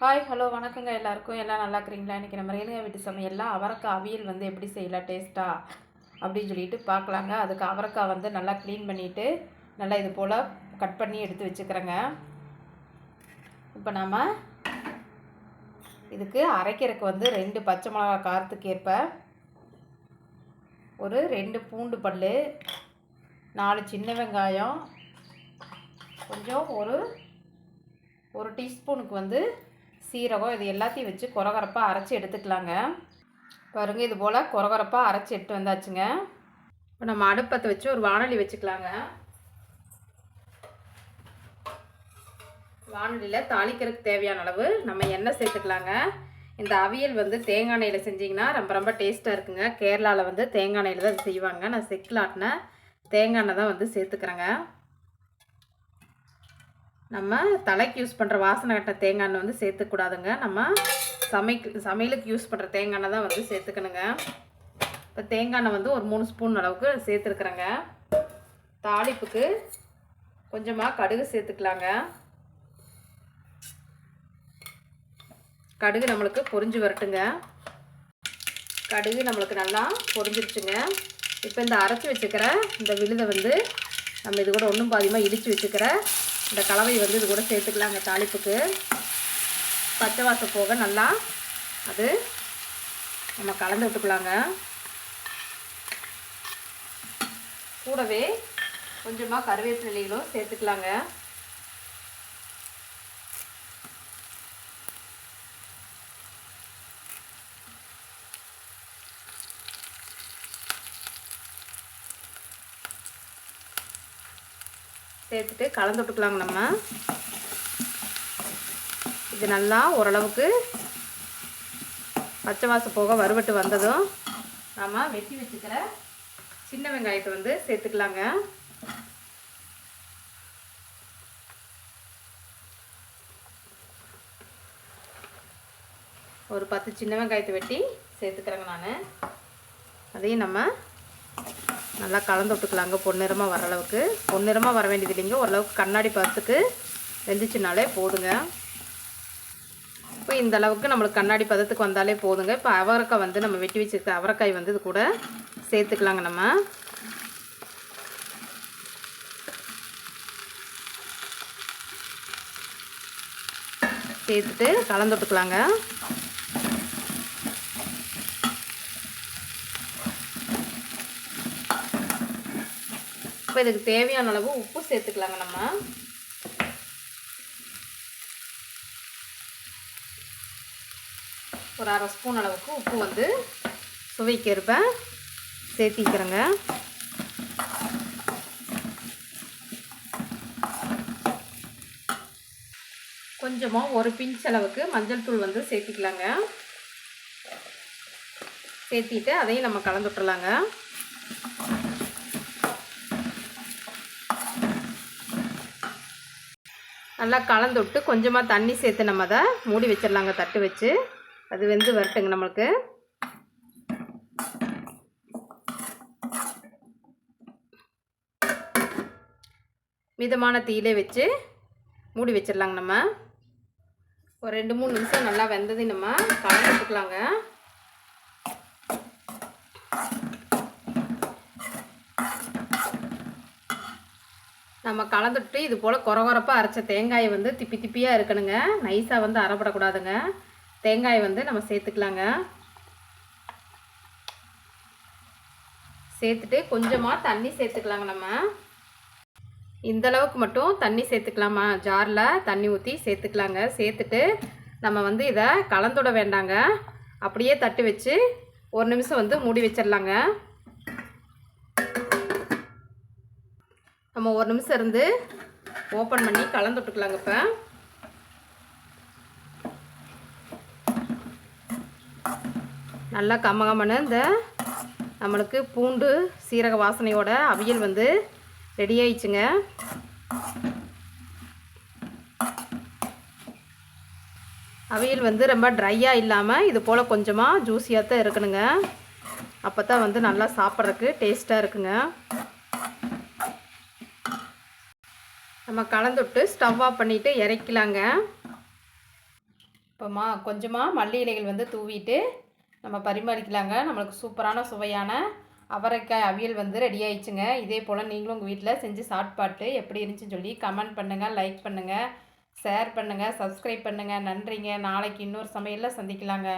Hi hello வணக்கங்க எல்லாருக்கும். எல்லாம் நல்லா இருக்கிறீங்களா? இன்றைக்கி நம்ம ரேணுகா வீட்டு சமையல்லாம் அவரைக்காய் அவியல் வந்து எப்படி செய்யலாம் டேஸ்ட்டாக அப்படின்னு சொல்லிட்டு பார்க்கலாங்க. அதுக்கு அவரைக்காய் வந்து நல்லா க்ளீன் பண்ணிவிட்டு நல்லா இது போல் கட் பண்ணி எடுத்து வச்சுக்கிறேங்க. இப்போ நாம் இதுக்கு அரைக்கிறதுக்கு வந்து ரெண்டு பச்சை மிளகா காரத்துக்கு ஏற்ப ஒரு ரெண்டு பூண்டு பல் நாலு சின்ன வெங்காயம் கொஞ்சம் ஒரு ஒரு டீஸ்பூனுக்கு வந்து சீரகம் இது எல்லாத்தையும் வச்சு கொரகரப்பாக அரைச்சி எடுத்துக்கலாங்க. பாருங்க இது போல் கொரகரப்பாக அரைச்சி எடுத்து வந்தாச்சுங்க. இப்போ நம்ம அடுப்பத்தை வச்சு ஒரு வானொலி வச்சுக்கலாங்க. வானொலியில் தாளிக்கிறதுக்கு தேவையான அளவு நம்ம எண்ணெய் சேர்த்துக்கலாங்க. இந்த அவியல் வந்து தேங்காய் எண்ணெயில் செஞ்சிங்கன்னா ரொம்ப ரொம்ப டேஸ்ட்டாக இருக்குங்க. கேரளாவில் வந்து தேங்காய் எண்ணெயில் தான் செய்வாங்க. நான் செக்கில் ஆட்டின தேங்காய் எண்ணெய் தான் வந்து சேர்த்துக்கிறேங்க. நம்ம தலைக்கு யூஸ் பண்ணுற வாசனை கட்ட தேங்காய் எண்ணெய் வந்து சேர்த்துக்கூடாதுங்க. நம்ம சமைக்கு சமையலுக்கு யூஸ் பண்ணுற தேங்காய் எண்ணெய் தான் வந்து சேர்த்துக்கணுங்க. இப்போ தேங்காய் எண்ணெய் வந்து ஒரு மூணு ஸ்பூன் அளவுக்கு சேர்த்துருக்குறேங்க. தாளிப்புக்கு கொஞ்சமாக கடுகு சேர்த்துக்கலாங்க. கடுகு நம்மளுக்கு பொறிஞ்சு வரட்டுங்க. கடுகு நம்மளுக்கு நல்லா பொறிஞ்சிருச்சுங்க. இப்போ இந்த அரைச்சி வச்சுக்கிற இந்த விழுதை வந்து நம்ம இது கூட ஒன்றும் பாதியமாக இடித்து வச்சுக்கிற இந்த கலவை வந்து இது கூட சேர்த்துக்கலாங்க தாளிப்புக்கு. பச்சை வாசம் போக நல்லா அது நம்ம கலந்து விட்டுக்கலாங்க. கூடவே கொஞ்சமாக கருவேப்பிலைகளும் சேர்த்துக்கலாங்க. சேர்த்துட்டு கலந்து விட்டுக்கலாங்க நம்ம. இது நல்லா ஓரளவுக்கு பச்சை வாசம் போக வறுபட்டு வந்ததும் நம்ம வெட்டி வச்சுக்கிற சின்ன வெங்காயத்தை வந்து சேர்த்துக்கலாங்க. ஒரு பத்து சின்ன வெங்காயத்தை வெட்டி சேர்த்துக்கிறேங்க நான். அதையும் நம்ம நல்லா கலந்து விட்டுக்கலாங்க. பொன்னிறமாக வர அளவுக்கு. பொன்னிறமாக வர வேண்டியது இல்லைங்க. ஓரளவுக்கு கண்ணாடி பதத்துக்கு வெந்துச்சுனாலே போதுங்க. இப்போ இந்த அளவுக்கு நம்மளுக்கு கண்ணாடி பதத்துக்கு வந்தாலே போதுங்க. இப்போ அவரைக்காய் வந்து நம்ம வெட்டி வச்சுருக்க அவரைக்காய் வந்து இது கூட சேர்த்துக்கலாங்க நம்ம. சேர்த்துட்டு கலந்து அப்போ இப்போ இதுக்கு தேவையான அளவு உப்பு சேர்த்துக்கலாங்க நம்ம. ஒரு அரை ஸ்பூன் அளவுக்கு உப்பு வந்து சுவைக்கேற்ப சேர்த்திக்கிறேங்க. கொஞ்சமாக ஒரு பிஞ்ச் அளவுக்கு மஞ்சள் தூள் வந்து சேர்த்திக்கலாங்க. சேர்த்திட்டு அதையும் நம்ம கலந்து நல்லா கலந்து விட்டு கொஞ்சமாக தண்ணி சேர்த்து நம்ம அதை மூடி வச்சிடலாங்க தட்டு வச்சு. அது வெந்து வரட்டுங்க நம்மளுக்கு. மிதமான தீயிலே வச்சு மூடி வச்சிடலாங்க நம்ம. ஒரு ரெண்டு மூணு நிமிஷம் நல்லா வெந்ததையும் நம்ம கலந்து நம்ம கலந்துட்டு இது போல் குறகுறப்பாக அரைச்ச தேங்காயை வந்து திப்பி திப்பியாக இருக்கணுங்க. நைஸாக வந்து அரைப்படக்கூடாதுங்க. தேங்காயை வந்து நம்ம சேர்த்துக்கலாங்க. சேர்த்துட்டு கொஞ்சமாக தண்ணி சேர்த்துக்கலாங்க நம்ம. இந்த அளவுக்கு மட்டும் தண்ணி சேர்த்துக்கலாமா? ஜாரில் தண்ணி ஊற்றி சேர்த்துக்கலாங்க. சேர்த்துட்டு நம்ம வந்து இதை கலந்துட வேண்டாங்க. அப்படியே தட்டு வச்சு ஒரு நிமிஷம் வந்து மூடி வச்சிடலாங்க. நம்ம ஒரு நிமிஷம் இருந்து ஓப்பன் பண்ணி கலந்து விட்டுக்கலாங்க இப்போ. நல்லா கம்ம கம்மனு இந்த நம்மளுக்கு பூண்டு சீரக வாசனையோட அவியல் வந்து ரெடி ஆயிடுச்சுங்க. அவியல் வந்து ரொம்ப ட்ரையாக இல்லாமல் இது போல் கொஞ்சமாக ஜூஸியாக தான் இருக்கணுங்க. அப்போ தான் வந்து நல்லா சாப்பிட்றதுக்கு டேஸ்ட்டாக இருக்குங்க. நம்ம கலந்துட்டு ஸ்டவ் ஆஃப் பண்ணிவிட்டு இறக்கலாங்க. இப்போமா கொஞ்சமாக மல்லி இலைகள் வந்து தூவிட்டு நம்ம பரிமாறிக்கலாங்க. நம்மளுக்கு சூப்பரான சுவையான அவரைக்காய் அவியல் வந்து ரெடி ஆயிடுச்சுங்க. இதே போல் நீங்களும் உங்கள் வீட்டில் செஞ்சு சாப்பிட்டு எப்படி இருந்துச்சுன்னு சொல்லி கமெண்ட் பண்ணுங்கள் லைக் பண்ணுங்கள் ஷேர் பண்ணுங்கள் சப்ஸ்கிரைப் பண்ணுங்கள் நன்றிங்க. நாளைக்கு இன்னொரு சமையலில் சந்திக்கலாங்க.